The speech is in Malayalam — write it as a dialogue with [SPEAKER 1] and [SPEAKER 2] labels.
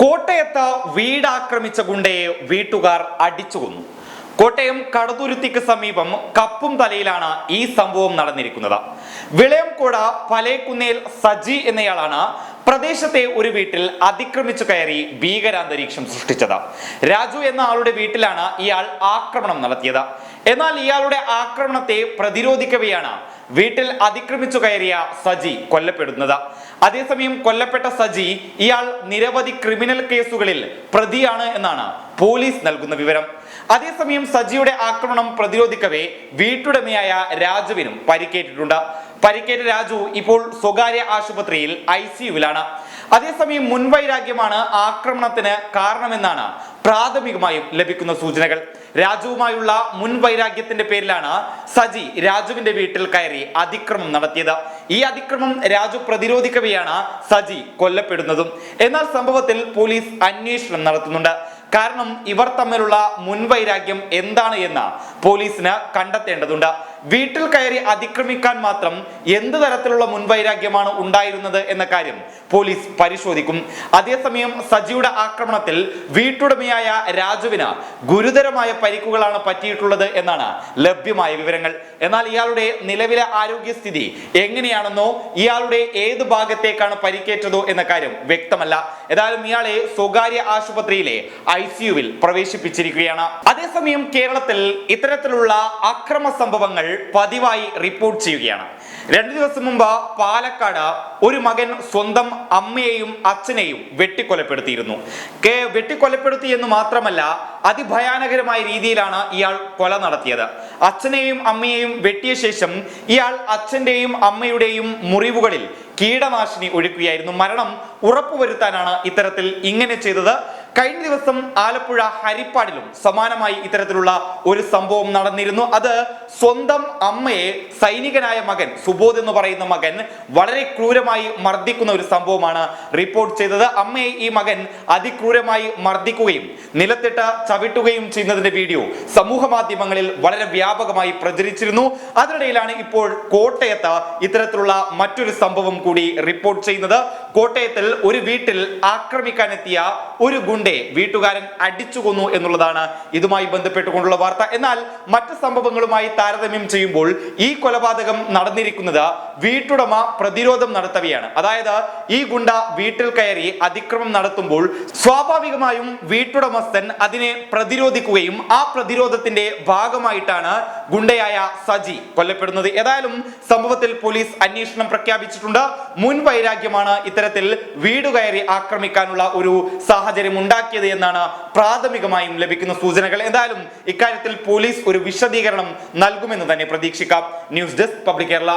[SPEAKER 1] കോട്ടയത്ത് വീടാക്രമിച്ച ഗുണ്ടയെ വീട്ടുകാർ അടിച്ചു കൊന്നു. കോട്ടയം കടതുരുത്തിക്ക് സമീപം കപ്പും തലയിലാണ് ഈ സംഭവം നടന്നിരിക്കുന്നത്. വിളയംകോട പലേക്കുന്നേൽ സജി എന്നയാളാണ് പ്രദേശത്തെ ഒരു വീട്ടിൽ അതിക്രമിച്ചു കയറി ഭീകരാന്തരീക്ഷം സൃഷ്ടിച്ചത്. രാജു എന്ന ആളുടെ വീട്ടിലാണ് ഇയാൾ ആക്രമണം നടത്തിയത്. എന്നാൽ ഇയാളുടെ ആക്രമണത്തെ പ്രതിരോധിക്കവെയാണ് വീട്ടിൽ അതിക്രമിച്ചു കയറിയ സജി കൊല്ലപ്പെടുന്നത്. അതേസമയം കൊല്ലപ്പെട്ട സജി ഇയാൾ നിരവധി ക്രിമിനൽ കേസുകളിൽ പ്രതിയാണ് എന്നാണ് പോലീസ് നൽകുന്ന വിവരം. അതേസമയം സജിയുടെ ആക്രമണം പ്രതിരോധിക്കവേ വീട്ടുടമയായ രാജുവിനും പരിക്കേറ്റിട്ടുണ്ട്. പരിക്കേറ്റ രാജു ഇപ്പോൾ സ്വകാര്യ ആശുപത്രിയിൽ ഐ സിയുവിലാണ് അതേസമയം മുൻവൈരാഗ്യമാണ് ആക്രമണത്തിന് കാരണമെന്നാണ് പ്രാഥമികമായും ലഭിക്കുന്ന സൂചനകൾ. രാജുവുമായുള്ള മുൻവൈരാഗ്യത്തിന്റെ പേരിലാണ് സജി രാജുവിന്റെ വീട്ടിൽ കയറി അതിക്രമം നടത്തിയത്. ഈ അതിക്രമം രാജു പ്രതിരോധിക്കവെയാണ് സജി കൊല്ലപ്പെടുന്നതും. എന്നാൽ സംഭവത്തിൽ പോലീസ് അന്വേഷണം നടത്തുന്നുണ്ട്. കാരണം ഇവർ തമ്മിലുള്ള മുൻവൈരാഗ്യം എന്താണ് എന്ന് പോലീസിന് കണ്ടെത്തേണ്ടതുണ്ട്. വീട്ടിൽ കയറി അതിക്രമിക്കാൻ മാത്രം എന്ത് തരത്തിലുള്ള മുൻവൈരാഗ്യമാണ് ഉണ്ടായിരുന്നത് എന്ന കാര്യം പോലീസ് പരിശോധിക്കും. അതേസമയം സജിയുടെ ആക്രമണത്തിൽ വീട്ടുടമയായ രാജുവിന് ഗുരുതരമായ പരിക്കുകളാണ് പറ്റിയിട്ടുള്ളത് എന്നാണ് ലഭ്യമായ വിവരങ്ങൾ. എന്നാൽ ഇയാളുടെ നിലവിലെ ആരോഗ്യസ്ഥിതി എങ്ങനെയാണെന്നോ ഇയാളുടെ ഏത് ഭാഗത്തേക്കാണ് പരിക്കേറ്റതോ എന്ന കാര്യം വ്യക്തമല്ല. ഏതായാലും ഇയാളെ സ്വകാര്യ ആശുപത്രിയിലെ ഐ സിയുവിൽ പ്രവേശിപ്പിച്ചിരിക്കുകയാണ്. അതേസമയം കേരളത്തിൽ ഇത്തരത്തിലുള്ള അക്രമ സംഭവങ്ങൾ പതിവായി റിപ്പോർട്ട് ചെയ്യുകയാണ്. രണ്ടു ദിവസം മുമ്പ് പാലക്കാട് ഒരു മകൻ സ്വന്തം അമ്മയെയും അച്ഛനെയും വെട്ടിക്കൊലപ്പെടുത്തിയിരുന്നു. കെ വെട്ടിക്കൊലപ്പെടുത്തി എന്ന് മാത്രമല്ല അതിഭയാനകരമായ രീതിയിലാണ് ഇയാൾ കൊല നടത്തിയത്. അച്ഛനെയും അമ്മയെയും വെട്ടിയ ശേഷം ഇയാൾ അച്ഛന്റെയും അമ്മയുടെയും മുറിവുകളിൽ കീടനാശിനി ഒഴുക്കുകയായിരുന്നു. മരണം ഉറപ്പുവരുത്താനാണ് ഇത്തരത്തിൽ ഇങ്ങനെ ചെയ്തത്. കഴിഞ്ഞ ദിവസം ആലപ്പുഴ ഹരിപ്പാടിലും സമാനമായി ഇത്തരത്തിലുള്ള ഒരു സംഭവം നടന്നിരുന്നു. അത് സ്വന്തം അമ്മയെ സൈനികനായ മകൻ സുബോധ് എന്ന് പറയുന്ന മകൻ വളരെ ക്രൂരമായി മർദ്ദിക്കുന്ന ഒരു സംഭവമാണ് റിപ്പോർട്ട് ചെയ്തത്. അമ്മയെ ഈ മകൻ അതിക്രൂരമായി മർദ്ദിക്കുകയും നിലത്തിട്ട് ചവിട്ടുകയും ചെയ്യുന്നതിന്റെ വീഡിയോ സമൂഹ മാധ്യമങ്ങളിൽ വളരെ വ്യാപകമായി പ്രചരിച്ചിരുന്നു. അതിനിടയിലാണ് ഇപ്പോൾ കോട്ടയത്ത് ഇത്തരത്തിലുള്ള മറ്റൊരു സംഭവം കൂടി റിപ്പോർട്ട് ചെയ്യുന്നത്. കോട്ടയത്തിൽ ഒരു വീട്ടിൽ ആക്രമിക്കാനെത്തിയ ഒരു ഗുണ്ടെ വീട്ടുകാരൻ അടിച്ചു കൊന്നു എന്നുള്ളതാണ് ഇതുമായി ബന്ധപ്പെട്ടുകൊണ്ടുള്ള വാർത്ത. എന്നാൽ മറ്റു സംഭവങ്ങളുമായി താരതമ്യം ചെയ്യുമ്പോൾ ഈ കൊലപാതകം നടന്നിരിക്കുന്നത് വീട്ടുടമ പ്രതിരോധം നടത്തവെയാണ്. അതായത് ഈ ഗുണ്ട വീട്ടിൽ കയറി അതിക്രമം നടത്തുമ്പോൾ സ്വാഭാവികമായും വീട്ടുടമസ്ഥൻ അതിനെ പ്രതിരോധിക്കുകയും ആ പ്രതിരോധത്തിന്റെ ഭാഗമായിട്ടാണ് ഗുണ്ടയായ സജി കൊല്ലപ്പെടുന്നത്. ഏതായാലും സംഭവത്തിൽ പോലീസ് അന്വേഷണം പ്രഖ്യാപിച്ചിട്ടുണ്ട്. മുൻ വൈരാഗ്യമാണ് ഇത്തരത്തിൽ വീട് കയറി ആക്രമിക്കാനുള്ള ഒരു സാഹചര്യം ഉണ്ടാക്കിയത് എന്നാണ് പ്രാഥമികമായും ലഭിക്കുന്ന സൂചനകൾ. എന്തായാലും ഇക്കാര്യത്തിൽ പോലീസ് ഒരു വിശദീകരണം നൽകുമെന്ന് തന്നെ പ്രതീക്ഷിക്കാം. News desk public Kerala.